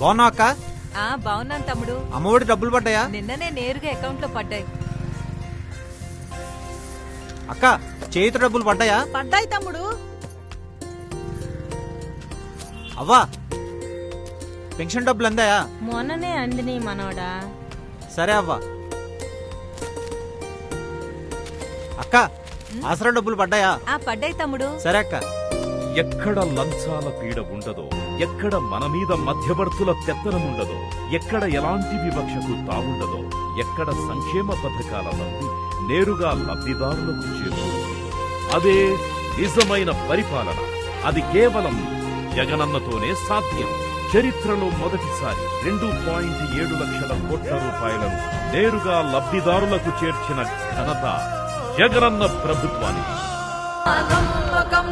బాగున్నావు అక్క? ఆ బాగున్నాను తమ్ముడు. అమ్మఒడి డబ్బులు పడ్డాయా? నిన్ననే నేరుగా అకౌంట్లో పడ్డాయి. అక్క చేతి డబ్బులు పడ్డాయా? పడ్డాయి తమ్ముడు. అవ్వా పెన్షన్ డబ్బులు అందాయా? మొన్ననే అందిని మనోడా. సరే అవ్వా. అక్క ఆసరా డబ్బులు పడ్డాయా? ఆ పడ్డాయి తమ్ముడు. సరే అక్క. ఎక్కడ లంచాల పీడ ఉండదో ఎక్కడ మన మీద మధ్యవర్తుల పెత్తనముండదో ఎక్కడ ఎలాంటి వివక్షకు తావుండదో ఎక్కడ సంక్షేమ పథకాల లబ్ధి నేరుగా లబ్ధిదారులకు చేరుకుంటుందో అదే నిజమైన పరిపాలన. అది కేవలం జగనన్నతోనే సాధ్యం. చరిత్రలో మొదటిసారి రెండు పాయింట్ ఏడు లక్షల కోట్ల రూపాయలను నేరుగా లబ్ధిదారులకు చేర్చిన ఘనత జగనన్న ప్రభుత్వానికి. నమ్మకం